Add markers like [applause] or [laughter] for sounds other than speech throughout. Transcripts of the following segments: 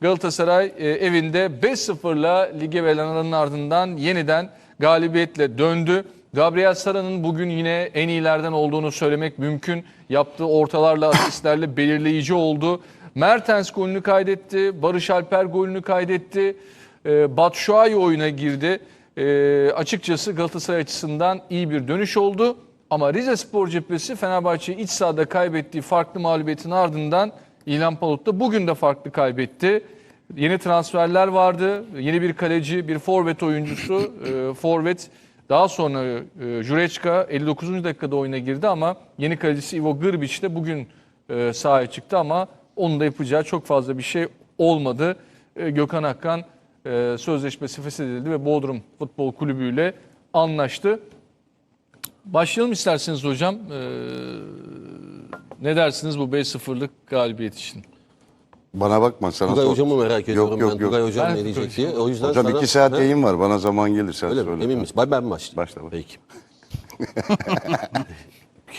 Galatasaray e, evinde 5-0'la lige verilenlerin ardından yeniden galibiyetle döndü. Gabriel Sara'nın bugün yine en iyilerden olduğunu söylemek mümkün. Yaptığı ortalarla, asistlerle belirleyici oldu. Mertens golünü kaydetti. Barış Alper golünü kaydetti. E, Batshuayi oyuna girdi. E, açıkçası Galatasaray açısından iyi bir dönüş oldu. Ama Rize Spor cephesi Fenerbahçe'yi iç sahada kaybettiği farklı mağlubiyetin ardından İlhan Palut da bugün de farklı kaybetti. Yeni transferler vardı. Yeni bir kaleci, bir forvet oyuncusu. [coughs] e, forvet daha sonra e, Jureçka 59. dakikada oyuna girdi ama yeni kalecisi Ivo Grbic de bugün e, sahaya çıktı ama onun da yapacağı çok fazla bir şey olmadı. E, Gökhan Akkan e, sözleşmesi feshedildi ve Bodrum Futbol Kulübü ile anlaştı. Başlayalım isterseniz hocam. Ee, ne dersiniz bu 5-0'lık galibiyet için? Bana bakma sana Tugay sor. hocamı merak ediyorum Yok, yok, ben. yok. Tugay hocam Ben ne diyecek diye. O yüzden Hocam sana- iki saat Ha? yayın var. Bana zaman gelir sen Öyle söyle. mi? Emin misin? Ben, ben başlayayım? Başla bak. Peki.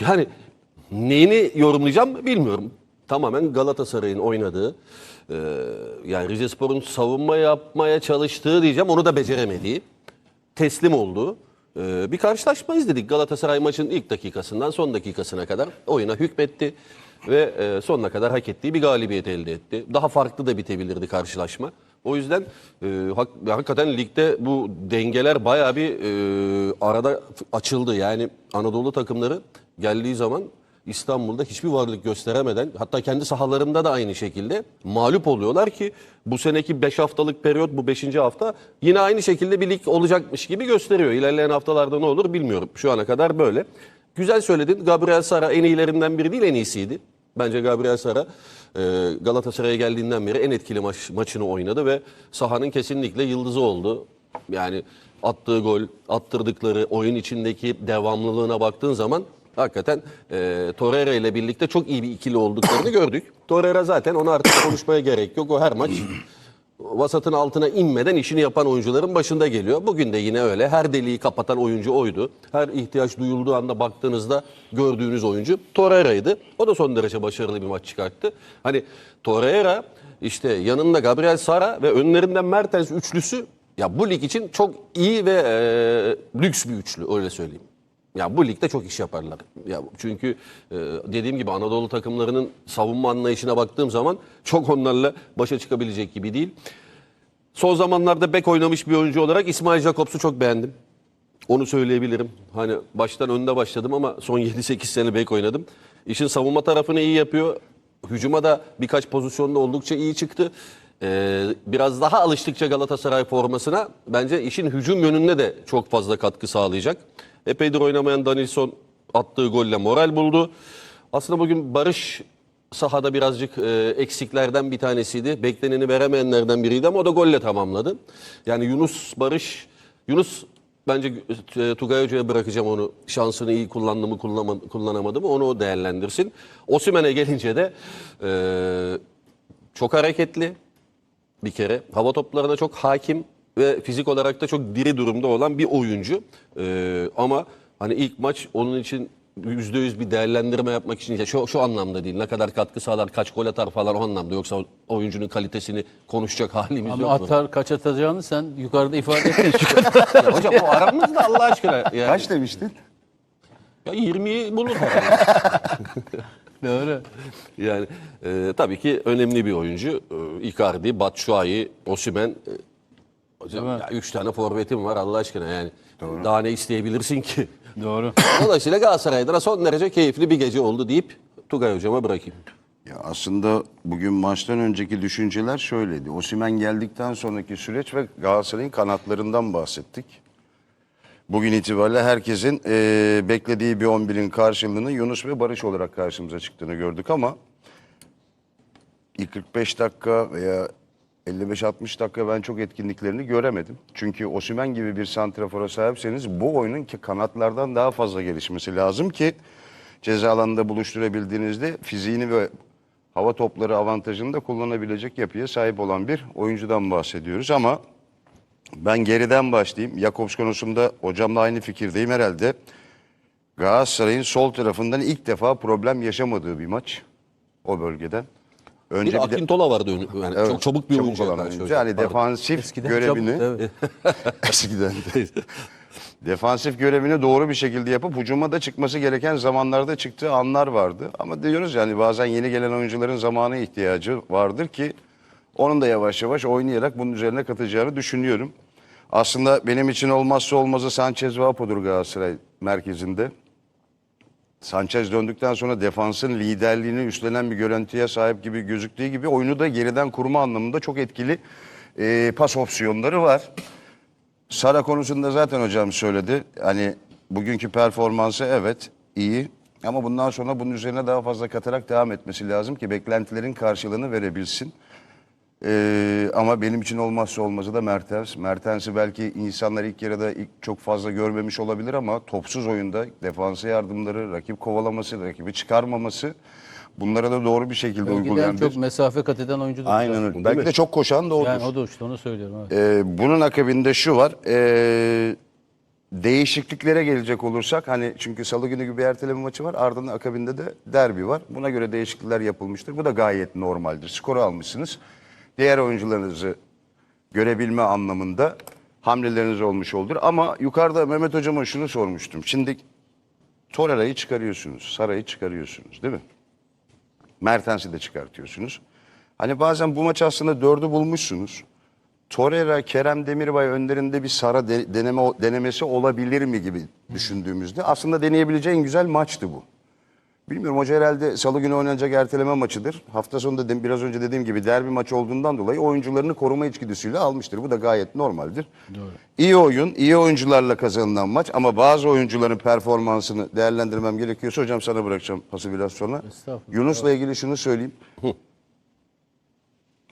[laughs] yani neyini yorumlayacağım bilmiyorum. Tamamen Galatasaray'ın oynadığı, e, yani Rizespor'un savunma yapmaya çalıştığı diyeceğim, onu da beceremediği, teslim olduğu e, bir karşılaşma izledik. Galatasaray maçın ilk dakikasından son dakikasına kadar oyuna hükmetti ve e, sonuna kadar hak ettiği bir galibiyet elde etti. Daha farklı da bitebilirdi karşılaşma. O yüzden e, hak, hakikaten ligde bu dengeler bayağı bir e, arada açıldı. Yani Anadolu takımları geldiği zaman İstanbul'da hiçbir varlık gösteremeden hatta kendi sahalarında da aynı şekilde mağlup oluyorlar ki bu seneki 5 haftalık periyot bu 5. hafta yine aynı şekilde bir lig olacakmış gibi gösteriyor. İlerleyen haftalarda ne olur bilmiyorum. Şu ana kadar böyle. Güzel söyledin. Gabriel Sara en iyilerinden biri değil en iyisiydi. Bence Gabriel Sara e, Galatasaray'a geldiğinden beri en etkili maç, maçını oynadı ve sahanın kesinlikle yıldızı oldu. Yani attığı gol, attırdıkları oyun içindeki devamlılığına baktığın zaman hakikaten e, Torreira ile birlikte çok iyi bir ikili olduklarını gördük. Torreira zaten ona artık konuşmaya gerek yok. O her maç vasatın altına inmeden işini yapan oyuncuların başında geliyor. Bugün de yine öyle. Her deliği kapatan oyuncu oydu. Her ihtiyaç duyulduğu anda baktığınızda gördüğünüz oyuncu Torreira'ydı. O da son derece başarılı bir maç çıkarttı. Hani Torreira işte yanında Gabriel Sara ve önlerinden Mertens üçlüsü ya bu lig için çok iyi ve e, lüks bir üçlü öyle söyleyeyim. Ya bu ligde çok iş yaparlar. Ya çünkü e, dediğim gibi Anadolu takımlarının savunma anlayışına baktığım zaman çok onlarla başa çıkabilecek gibi değil. Son zamanlarda bek oynamış bir oyuncu olarak İsmail Jakobs'u çok beğendim. Onu söyleyebilirim. Hani baştan önde başladım ama son [laughs] 7-8 sene bek oynadım. İşin savunma tarafını iyi yapıyor. Hücuma da birkaç pozisyonda oldukça iyi çıktı. Ee, biraz daha alıştıkça Galatasaray formasına bence işin hücum yönünde de çok fazla katkı sağlayacak. Epeydir oynamayan Danilson attığı golle moral buldu. Aslında bugün Barış sahada birazcık e, eksiklerden bir tanesiydi. Bekleneni veremeyenlerden biriydi ama o da golle tamamladı. Yani Yunus Barış, Yunus bence e, Tugay Hoca'ya bırakacağım onu. Şansını iyi kullandı mı kullanamadı mı onu o değerlendirsin. Osimhen'e gelince de e, çok hareketli bir kere. Hava toplarına çok hakim ve fizik olarak da çok diri durumda olan bir oyuncu. Ee, ama hani ilk maç onun için yüzde yüz bir değerlendirme yapmak için ya şu, şu anlamda değil. Ne kadar katkı sağlar, kaç gol atar falan o anlamda. Yoksa oyuncunun kalitesini konuşacak halimiz Ama yok. mu? atar kaç atacağını sen yukarıda ifade ettin. [laughs] Hocam o aramızda Allah aşkına. Yani, Kaç demiştin? Ya 20'yi bulur. [laughs] Doğru. Yani e, tabii ki önemli bir oyuncu. E, Icardi, Batshuayi, Osimhen. E, hocam ya üç tane forvetim var Allah aşkına yani. Daha ne isteyebilirsin ki? [laughs] Doğru. Dolayısıyla Galatasaray'da son derece keyifli bir gece oldu deyip Tugay hocama bırakayım. Ya aslında bugün maçtan önceki düşünceler şöyleydi. Osimhen geldikten sonraki süreç ve Galatasaray'ın kanatlarından bahsettik. Bugün itibariyle herkesin eee, beklediği bir 11'in karşılığını Yunus ve Barış olarak karşımıza çıktığını gördük ama ilk 45 dakika veya 55-60 dakika ben çok etkinliklerini göremedim. Çünkü Osimhen gibi bir santrafora sahipseniz bu oyunun ki kanatlardan daha fazla gelişmesi lazım ki ceza alanında buluşturabildiğinizde fiziğini ve hava topları avantajını da kullanabilecek yapıya sahip olan bir oyuncudan bahsediyoruz ama ben geriden başlayayım. Jakobs konusunda hocamla aynı fikirdeyim herhalde. Galatasaray'ın sol tarafından ilk defa problem yaşamadığı bir maç o bölgeden. Bir önce de bir de- Akintola vardı. önü- Yani Evet, çok çabuk bir çabuk oyuncu. olan oyuncu. Yani Pardon. defansif Eskiden görevini çabuk, evet. [laughs] [laughs] eskiden de. defansif görevini doğru bir şekilde yapıp hücuma da çıkması gereken zamanlarda çıktığı anlar vardı. Ama diyoruz yani bazen yeni gelen oyuncuların zamana ihtiyacı vardır ki onun da yavaş yavaş oynayarak bunun üzerine katacağını düşünüyorum. Aslında benim için olmazsa olmazı Sanchez ve Apo'dur Galatasaray merkezinde. Sanchez döndükten sonra defansın liderliğini üstlenen bir görüntüye sahip gibi gözüktüğü gibi oyunu da geriden kurma anlamında çok etkili e, pas opsiyonları var. Sara konusunda zaten hocam söyledi. Hani bugünkü performansı evet iyi ama bundan sonra bunun üzerine daha fazla katarak devam etmesi lazım ki beklentilerin karşılığını verebilsin. Ee, ama benim için olmazsa olmazı da Mertens. Mertens'i belki insanlar ilk yarıda ilk çok fazla görmemiş olabilir ama topsuz oyunda defansa yardımları, rakip kovalaması, rakibi çıkarmaması bunlara da doğru bir şekilde Giden uygulayan çok bir... mesafe kat eden oyuncu da. Aynen öyle. Belki de çok koşan da odur. Yani o da işte onu söylüyorum. Evet. Ee, bunun akabinde şu var. Ee, değişikliklere gelecek olursak hani çünkü salı günü gibi bir erteleme maçı var. Ardından akabinde de derbi var. Buna göre değişiklikler yapılmıştır. Bu da gayet normaldir. Skoru almışsınız. Diğer oyuncularınızı görebilme anlamında hamleleriniz olmuş olur. Ama yukarıda Mehmet Hocam'a şunu sormuştum. Şimdi Torreira'yı çıkarıyorsunuz. Saray'ı çıkarıyorsunuz değil mi? Mertens'i de çıkartıyorsunuz. Hani bazen bu maç aslında dördü bulmuşsunuz. Torreira, Kerem Demirbay önlerinde bir Sara de- deneme denemesi olabilir mi gibi düşündüğümüzde aslında deneyebileceği en güzel maçtı bu. Bilmiyorum hoca herhalde salı günü oynanacak erteleme maçıdır. Hafta sonu da biraz önce dediğim gibi derbi maçı olduğundan dolayı oyuncularını koruma içgüdüsüyle almıştır. Bu da gayet normaldir. İyi oyun, iyi oyuncularla kazanılan maç ama bazı oyuncuların performansını değerlendirmem gerekiyorsa hocam sana bırakacağım pası biraz sonra. Yunus'la ilgili şunu söyleyeyim.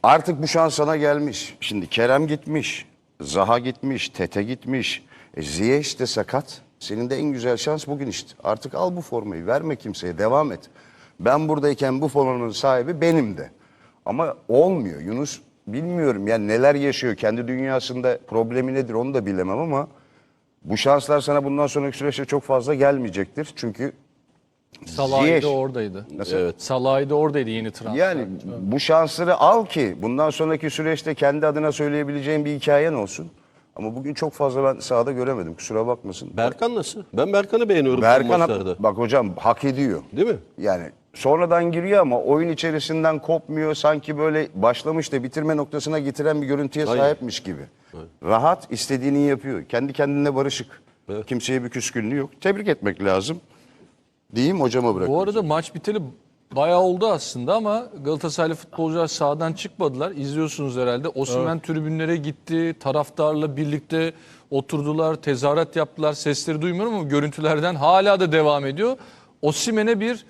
Artık bu şans sana gelmiş. Şimdi Kerem gitmiş, Zaha gitmiş, Tete gitmiş. E, Ziyech de sakat. Senin de en güzel şans bugün işte. Artık al bu formayı, verme kimseye, devam et. Ben buradayken bu formanın sahibi benim de. Ama olmuyor. Yunus bilmiyorum yani neler yaşıyor. Kendi dünyasında problemi nedir onu da bilemem ama bu şanslar sana bundan sonraki süreçte çok fazla gelmeyecektir. Çünkü Salah'ı Ziyech. da oradaydı. Nasıl? Evet. Salah'ı da oradaydı yeni transfer. Yani bu şansları al ki bundan sonraki süreçte kendi adına söyleyebileceğin bir hikayen olsun. Ama bugün çok fazla ben sahada göremedim. Kusura bakmasın. Berkan nasıl? Ben Berkan'ı beğeniyorum Berkan maçlarda. bak hocam hak ediyor. Değil mi? Yani sonradan giriyor ama oyun içerisinden kopmuyor. Sanki böyle başlamış da bitirme noktasına getiren bir görüntüye Aynen. sahipmiş gibi. Rahat istediğini yapıyor. Kendi kendine barışık. Kimseye bir küskünlüğü yok. Tebrik etmek lazım. Diyeyim hocama bırakın. Bu arada maç biteli bayağı oldu aslında ama Galatasaraylı futbolcular sahadan çıkmadılar. İzliyorsunuz herhalde. Osimhen tribünlere gitti. Taraftarla birlikte oturdular. Tezahürat yaptılar. Sesleri duymuyorum ama görüntülerden hala da devam ediyor. Osimhen'e bir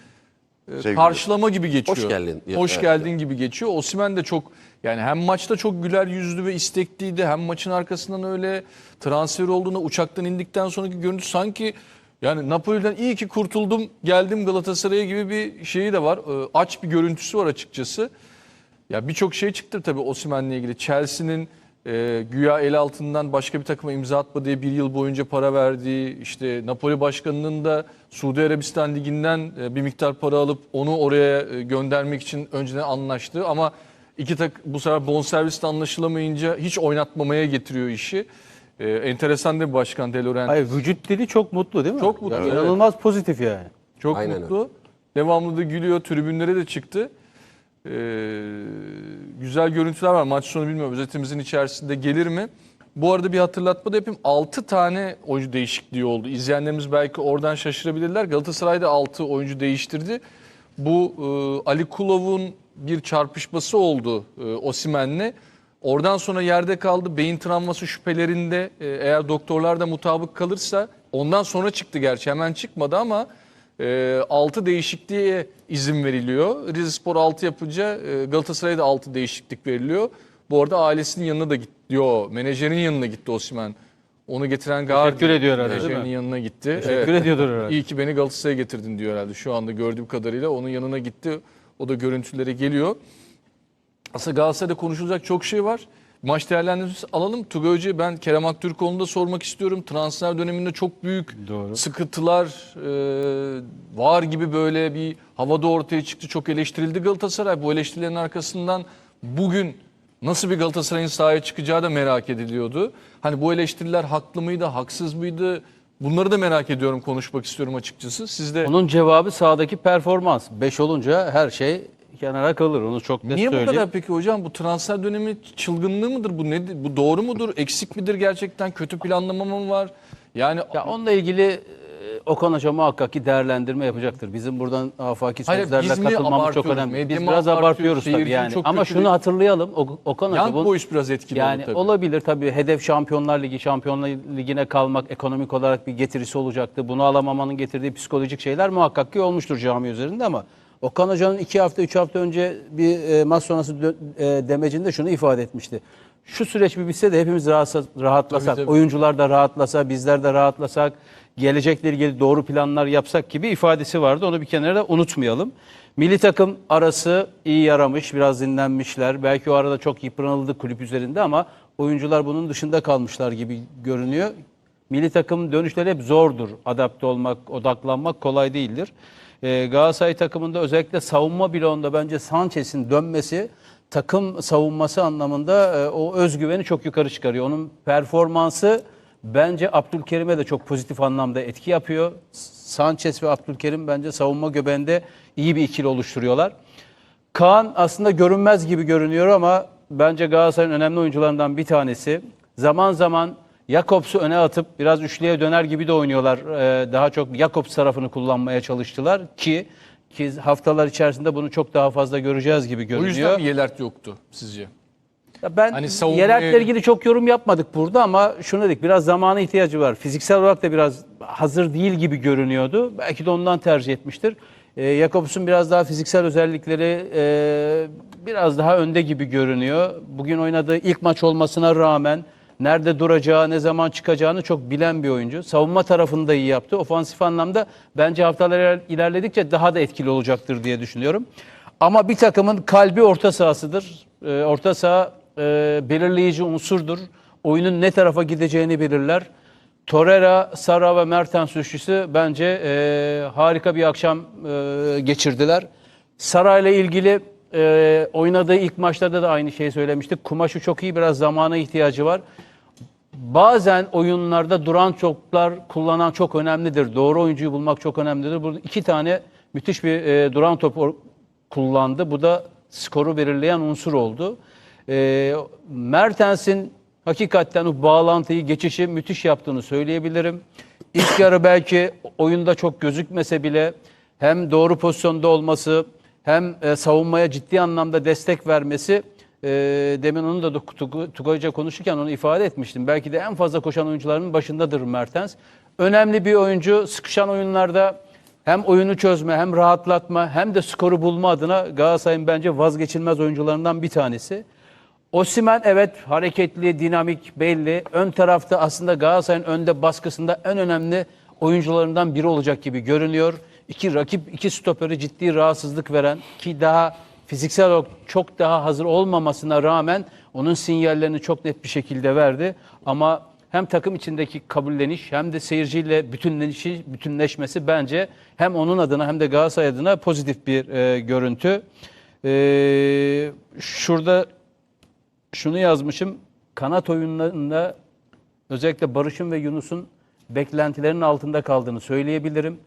e, Sevgili. karşılama gibi geçiyor. Hoş geldin. Hoş Evet. geldin gibi geçiyor. Osimhen de çok yani hem maçta çok güler yüzlü ve istekliydi hem maçın arkasından öyle transfer olduğunda uçaktan indikten sonraki görüntü sanki yani Napoli'den iyi ki kurtuldum geldim Galatasaray'a gibi bir şeyi de var. Ee, Aç bir görüntüsü var açıkçası. Ya birçok şey çıktı tabii Osimhen'le ilgili. Chelsea'nin e, güya el altından başka bir takıma imza atma diye bir yıl boyunca para verdiği, işte Napoli başkanının da Suudi Arabistan liginden e, bir miktar para alıp onu oraya e, göndermek için önceden anlaştığı ama iki tak bu sefer bonservisle anlaşılamayınca hiç oynatmamaya getiriyor işi. E, enteresan da bir başkan De Laurentiis. Hayır vücut dili çok mutlu değil mi? Çok mutlu, Yani evet. İnanılmaz pozitif yani. Çok Aynen mutlu. Devamlı da gülüyor. Tribünlere de çıktı. Ee, güzel görüntüler var. Maç sonu bilmiyorum. Özetimizin içerisinde gelir mi? Bu arada bir hatırlatma da yapayım. 6 tane oyuncu değişikliği oldu. İzleyenlerimiz belki oradan şaşırabilirler. Galatasaray'da 6 oyuncu değiştirdi. Bu e, Ali Kulov'un bir çarpışması oldu e, Osimen'le. Oradan sonra yerde kaldı. Beyin travması şüphelerinde e, eğer doktorlar da mutabık kalırsa ondan sonra çıktı gerçi hemen çıkmadı ama e, 6 değişikliğe izin veriliyor. Rizespor 6 yapınca e, Galatasaray'a da 6 değişiklik veriliyor. Bu arada ailesinin yanına da gitti. Yo, menajerin yanına gitti Osimhen. Onu getiren Gardi. Teşekkür ediyor herhalde, değil mi? yanına gitti. Teşekkür ediyordur herhalde. İyi ki beni Galatasaray'a getirdin diyor herhalde. Şu anda gördüğüm kadarıyla onun yanına gitti. O da görüntülere geliyor. Aslında Galatasaray'da konuşulacak çok şey var. Maç değerlendirmesi alalım. Tugay Hoca ben Kerem Aktürkoğlu'nu da sormak istiyorum. Transfer döneminde çok büyük Doğru. sıkıntılar e, var gibi böyle bir havada ortaya çıktı. Çok eleştirildi Galatasaray. Bu eleştirilerin arkasından bugün nasıl bir Galatasaray'ın sahaya çıkacağı da merak ediliyordu. Hani bu eleştiriler haklı mıydı, haksız mıydı? Bunları da merak ediyorum, konuşmak istiyorum açıkçası. Siz de Onun cevabı sahadaki performans. 5 olunca her şey kenara kalır. Onu çok net Niye bu söyleyeyim. kadar peki hocam? Bu transfer dönemi çılgınlığı mıdır? Bu nedir? Bu doğru mudur? Eksik midir gerçekten? Kötü planlama mı var? Yani Ya onunla ilgili e, Okan Hoca muhakkak ki değerlendirme yapacaktır. Bizim buradan afaki sözlerle katılmamız çok önemli. Biz biraz abartıyor? abartıyoruz tabii yani. Ama şunu değil. hatırlayalım. Okan Hoca bunu- Boys biraz etkili yani tabii. olabilir tabii hedef Şampiyonlar Ligi, Şampiyonlar Ligi'ne kalmak ekonomik olarak bir getirisi olacaktı. Bunu alamamanın getirdiği psikolojik şeyler muhakkak ki olmuştur cami üzerinde ama Okan Hoca'nın iki hafta, üç hafta önce bir e, maç sonrası e, demecinde şunu ifade etmişti. Şu süreç bir bitse de hepimiz rahatsa- rahatlasak, Tabii, tabii. oyuncular da rahatlasa, bizler de rahatlasak, gelecekle ilgili doğru planlar yapsak gibi ifadesi vardı. Onu bir kenara unutmayalım. Milli takım arası iyi yaramış, biraz dinlenmişler. Belki o arada çok yıpranıldı kulüp üzerinde ama oyuncular bunun dışında kalmışlar gibi görünüyor. Milli takım dönüşleri hep zordur. Adapte olmak, odaklanmak kolay değildir. Ee, Galatasaray takımında özellikle savunma bloğunda bence Sanchez'in dönmesi takım savunması anlamında e, o özgüveni çok yukarı çıkarıyor. Onun performansı bence Abdülkerim'e de çok pozitif anlamda etki yapıyor. Sanchez ve Abdülkerim bence savunma göbeğinde iyi bir ikili oluşturuyorlar. Kaan aslında görünmez gibi görünüyor ama bence Galatasaray'ın önemli oyuncularından bir tanesi. Zaman zaman Jakobs'u öne atıp biraz üçlüye döner gibi de oynuyorlar. Ee, daha çok Jakobs tarafını kullanmaya çalıştılar ki ki haftalar içerisinde bunu çok daha fazla göreceğiz gibi o görünüyor. yüzden mi Yelert yoktu sizce? Ya ben Hani savunmaya- Yeler'le ilgili çok yorum yapmadık burada ama şunu dedik biraz zamana ihtiyacı var. Fiziksel olarak da biraz hazır değil gibi görünüyordu. Belki de ondan tercih etmiştir. Ee, Jakobs'un biraz daha fiziksel özellikleri e, biraz daha önde gibi görünüyor. Bugün oynadığı ilk maç olmasına rağmen nerede duracağı, ne zaman çıkacağını çok bilen bir oyuncu. Savunma tarafını da iyi yaptı. Ofansif anlamda bence haftalar iler- ilerledikçe daha da etkili olacaktır diye düşünüyorum. Ama bir takımın kalbi orta sahasıdır. Ee, orta saha e, belirleyici unsurdur. Oyunun ne tarafa gideceğini belirler. Torreira, Sara ve Mertens üçlüsü bence e, harika bir akşam e, geçirdiler. Sara ile ilgili e, oynadığı ilk maçlarda da aynı şeyi söylemiştik. Kumaşı çok iyi, biraz zamana ihtiyacı var. Bazen oyunlarda duran toplar kullanan çok önemlidir. Doğru oyuncuyu bulmak çok önemlidir. Burada iki tane müthiş bir e, duran top kullandı. Bu da skoru belirleyen unsur oldu. E, Mertens'in hakikaten o bağlantıyı, geçişi müthiş yaptığını söyleyebilirim. İlk yarı belki oyunda çok gözükmese bile hem doğru pozisyonda olması hem e, savunmaya ciddi anlamda destek vermesi e, demin onu da Tug- Tugay Hoca konuşurken onu ifade etmiştim. Belki de en fazla koşan oyuncuların başındadır Mertens. Önemli bir oyuncu sıkışan oyunlarda hem oyunu çözme hem rahatlatma hem de skoru bulma adına Galatasaray'ın bence vazgeçilmez oyuncularından bir tanesi. Osimen evet hareketli, dinamik, belli. Ön tarafta aslında Galatasaray'ın önde baskısında en önemli oyuncularından biri olacak gibi görünüyor. İki rakip, iki stoperi ciddi rahatsızlık veren ki daha fiziksel olarak çok daha hazır olmamasına rağmen onun sinyallerini çok net bir şekilde verdi. Ama hem takım içindeki kabulleniş hem de seyirciyle bütünleşi, bütünleşmesi bence hem onun adına hem de Galatasaray adına pozitif bir e, görüntü. E, şurada şunu yazmışım. Kanat oyunlarında özellikle Barış'ın ve Yunus'un beklentilerinin altında kaldığını söyleyebilirim.